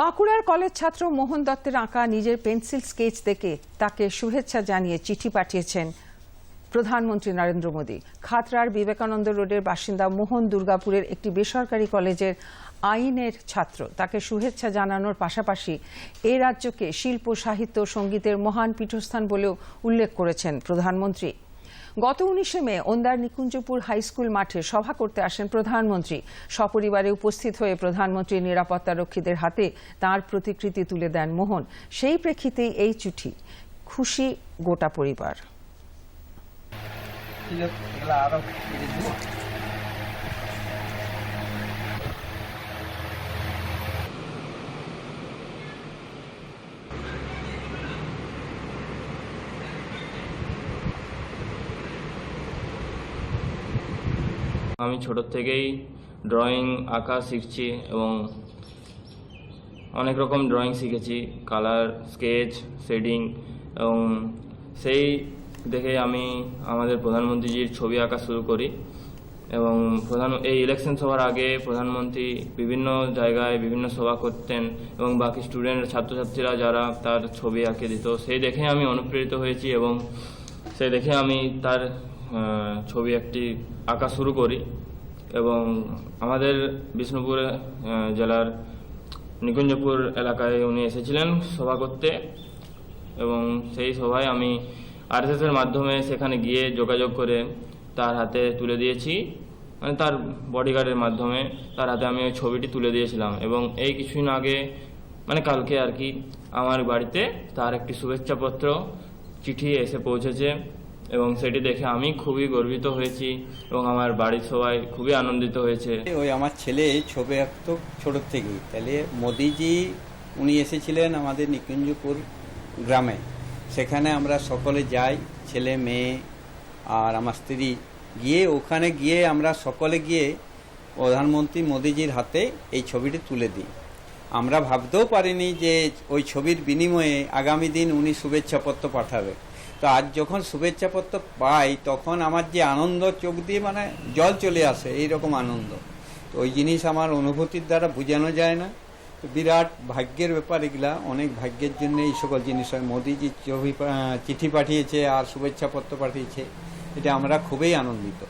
বাঁকুড়ার কলেজ ছাত্র মোহন দত্তের আঁকা নিজের পেন্সিল স্কেচ দেখে তাকে শুভেচ্ছা জানিয়ে চিঠি পাঠিয়েছেন প্রধানমন্ত্রী নরেন্দ্র মোদী। খাতড়ার বিবেকানন্দ রোডের বাসিন্দা মোহন দুর্গাপুরের একটি বেসরকারি কলেজের আইনের ছাত্র। তাকে শুভেচ্ছা জানানোর পাশাপাশি এ রাজ্যকে শিল্প, সাহিত্য সঙ্গীতের মহান পীঠস্থান বলেও উল্লেখ করেছেন প্রধানমন্ত্রী। গত উনিশে মে ওন্দার নিকুঞ্জপুর হাইস্কুল মাঠে সভা করতে আসেন প্রধানমন্ত্রী। সপরিবারে উপস্থিত হয়ে প্রধানমন্ত্রী নিরাপত্তা রক্ষীদের হাতে তার প্রতিকৃতি তুলে দেন মোহন। সেই প্রেক্ষিতেই এই চিঠি, খুশি গোটা পরিবার। আমি ছোট থেকেই ড্রয়িং আঁকা শিখছি এবং অনেক রকম ড্রয়িং শিখেছি কালার স্কেচ শেডিং এবং সেই দেখে আমি আমাদের প্রধানমন্ত্রীজির ছবি আঁকা শুরু করি এবং প্রধান, এই ইলেকশন সভার আগে প্রধানমন্ত্রী বিভিন্ন জায়গায় বিভিন্ন সভা করতেন এবং বাকি স্টুডেন্ট ছাত্রছাত্রীরা যারা তার ছবি আঁকে দিত, সেই দেখে আমি অনুপ্রেরিত হয়েছি এবং সেই দেখে আমি তার ছবি একটি আঁকা শুরু করি এবং আমাদের বিষ্ণুপুর জেলার নিকুঞ্জপুর এলাকায় উনি এসেছিলেন সভা করতে এবং সেই সভায় আমি আরএসএসের মাধ্যমে সেখানে গিয়ে যোগাযোগ করে তার হাতে তুলে দিয়েছি। মানে তার বডিগার্ডের মাধ্যমে তার হাতে আমি ওই ছবিটি তুলে দিয়েছিলাম এবং এই কিছুদিন আগে মানে কালকে আর কি, আমার বাড়িতে তার একটি শুভেচ্ছাপত্র চিঠি এসে পৌঁছেছে। এবং সেটি দেখে আমি খুবই গর্বিত হয়েছি এবং আমার বাড়ির সবাই খুবই আনন্দিত হয়েছে। ওই আমার ছেলে ছবি আঁকতো ছোট থেকেই। তাহলে মোদিজি, উনি এসেছিলেন আমাদের নিকুঞ্জপুর গ্রামে। সেখানে আমরা সকলে যাই, ছেলে, মেয়ে আর আমার স্ত্রী। গিয়ে ওখানে গিয়ে আমরা সকলে গিয়ে প্রধানমন্ত্রী মোদিজির হাতে এই ছবিটি তুলে দিই। আমরা ভাবতেও পারিনি যে ওই ছবির বিনিময়ে আগামী দিন উনি শুভেচ্ছাপত্র পাঠাবে। তো আজ যখন শুভেচ্ছাপত্র পাই, তখন আমার যে আনন্দ চোখ দিয়ে মানে জল চলে আসে, এইরকম আনন্দ। তো ওই জিনিস আমার অনুভূতির দ্বারা বোঝানো যায় না। বিরাট ভাগ্যের ব্যাপার এগুলা, অনেক ভাগ্যের জন্য এই সকল জিনিস হয়। মোদিজি চিঠি পাঠিয়েছে আর শুভেচ্ছাপত্র পাঠিয়েছে, এটা আমরা খুবই আনন্দিত।